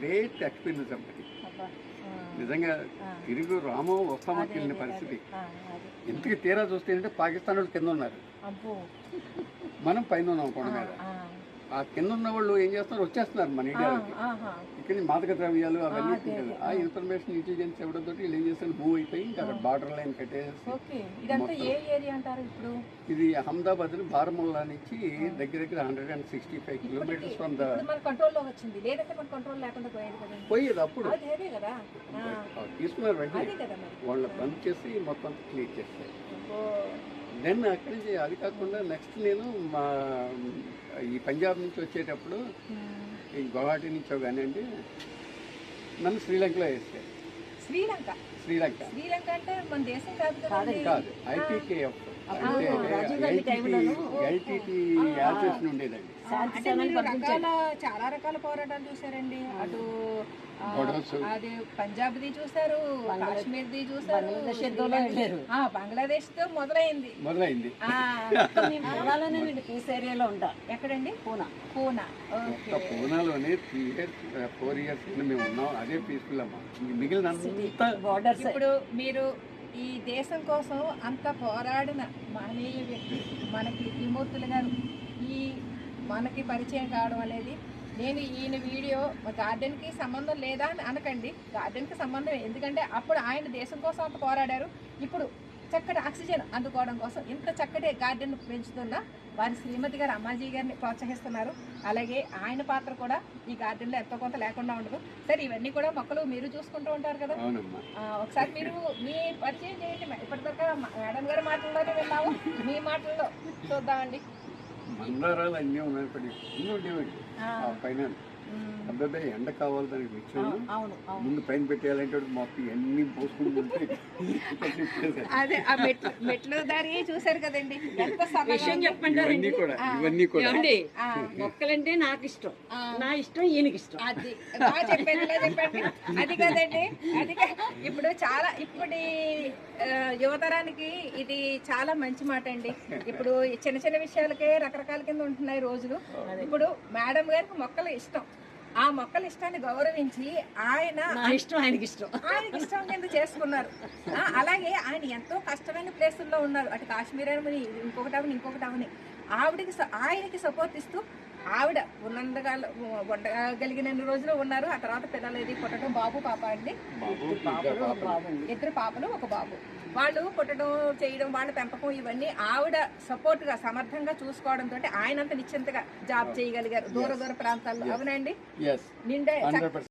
Great experience. ఆ, నిజంగా. తిరుగు రామో వస్తామో అదే, వెళ్ళిన పరిస్థితి. ఇంతకి తీరా చూస్తే ఏంటంటే పాకిస్తాన్ వాళ్ళు కింద ఉన్నారు. మనం పైన ఉన్నాం కొండ మీద. ఆ. కింద ఉన్న వాళ్ళు ఏం చేస్తున్నారు? వచ్చేస్తున్నారు మన ఇండియాలోకి. ఇక్కడ మాదక ద్రవ్యాలు అవన్నీ ఆ, ఇన్ఫర్మేషన్ ఇంటెలిజెన్స్ ఇవ్వడంతో వీళ్ళు ఏం చేస్తారు? మూవ్ అయిపోయి ఇంకా అక్కడ బార్డర్ లైన్ కట్టేసి ఇది అహ్మదాబాద్ బారముల్లా నుంచి దగ్గర దగ్గర hundred and sixty five kilometres from the పోయేది అప్పుడు. తీసుకున్నారు వెంటనే. మరి. వాళ్ళ బంద్ చేసి మొత్తం క్లియర్ చేస్తారు. దెన్ అక్కడి నుంచి అది కాకుండా నెక్స్ట్ నేను మా ఈ పంజాబ్ నుంచి వచ్చేటప్పుడు ఉమ్. ఈ గువాహటి నుంచో కానివ్వండి నన్ను శ్రీలంకలో వేస్తే. శ్రీలంక? శ్రీలంక. శ్రీలంక అంటే మన దేశం కాదు కాదు. ఐపీకేఎఫ్. అప్పుడు అంటే రాజీవ్ గాంధీ ఎల్టీటీ టైంలోను ఎల్టీటీ యాసెస్ ఉండేదండి ఆ, అంటే మీరు రకాల చాలా రకాల పోరాటాలు చూసారండి అటు. అది పంజాబ్ది చూసారు కాశ్మీర్ది చూసారు బంగ్లాదేశ్ యుద్ధంలో వెళ్ళారు. ఆ, బంగ్లాదేశ్తో మొదలైంది. మొదలైంది పూనాలోనే పీస్ ఏరియాలో ఉంటా. ఎక్కడండి? పూనా. పూనా. పూనాలోనే త్రీ ఇయర్స్ ఫోర్ ఇయర్స్ మేము ఉన్నాం. అదే పీస్ఫుల్ అమ్మా. మిగిలిన ఇప్పుడు మీరు ఈ దేశం కోసం అంత పోరాడిన మహనీయ వ్యక్తి మనకి విమూర్తులు గారు. ఈ మనకి పరిచయం కావడం అనేది నేను ఈయన వీడియో గార్డెన్కి సంబంధం లేదా అని అనకండి. గార్డెన్కి సంబంధం ఎందుకంటే అప్పుడు ఆయన దేశం కోసం అంత పోరాడారు. ఇప్పుడు చక్కటి ఆక్సిజన్ అందుకోవడం కోసం ఇంత చక్కటి గార్డెన్ పెంచుతున్న వారి శ్రీమతి గారు అమ్మాజీ గారిని ప్రోత్సహిస్తున్నారు. అలాగే ఆయన పాత్ర కూడా ఈ గార్డెన్లో ఎంతో కొంత లేకుండా ఉండదు. సరే ఇవన్నీ కూడా మొక్కలు మీరు చూసుకుంటూ ఉంటారు కదా. ఒకసారి మీరు మీ పరిచయం చేయండి. ఇప్పటిదాకా మేడం గారి మాటల్లోనే విన్నాము. మీ మాటల్లో చూద్దామండి. మందారాలు అన్నీ ఉన్నాయి పైన. అబ్బాయి ఎండ కావాలి దానికి అవును ముందు పైన పెట్టేయాలంటే మొత్తం అన్ని పోసుకుంటుంటే అదే ఆ మెట్లు మెట్లు దారి చూసారు కదండి. ఎంత విషయం. చెప్పండి ఇవన్నీ కూడా ఇవన్నీ కూడా. ఏమండి? మొక్కలంటే నాకు ఇష్టం. నా ఇష్టం ఈయనకి ఇష్టం. అది బాగా చెప్పండి. అది కదండి అది కా- ఇప్పుడు చాలా ఇప్పుడు యువతరానికి ఇది చాలా మంచి మాట అండి. ఇప్పుడు చిన్న చిన్న విషయాలకే రకరకాల కింద ఉంటున్నాయి రోజులు. ఇప్పుడు మేడం గారికి మొక్కలు ఇష్టం. ఆ మొక్కల ఇష్టాన్ని గౌరవించి ఆయన ఇష్టం ఆయనకి ఇష్టం. ఆయనకి ఇష్టం కింద చేసుకున్నారు. అలాగే ఆయన ఎంతో కష్టమైన ప్లేసుల్లో ఉన్నారు. అటు కాశ్మీర్ అని ఇంకొకటి అవని ఇంకొకటి అవని. ఆవిడకి ఆయనకి సపోర్ట్ ఇస్తూ ఆవిడ ఉన్నంతగా ఉండగలిగిన రోజులు ఉన్నారు? ఆ తర్వాత పిల్లలు ఇది పుట్టడం బాబు పాప అండి. ఇద్దరు పాపలు ఒక బాబు. వాళ్ళు పుట్టడం చేయడం వాళ్ళ పెంపకం ఇవన్నీ ఆవిడ సపోర్ట్గా సమర్థంగా చూసుకోవడంతో ఆయన అంత నిశ్చింతగా జాబ్ చేయగలిగారు. దూర దూర ప్రాంతాల్లో. అవునండి? నిండే 100%.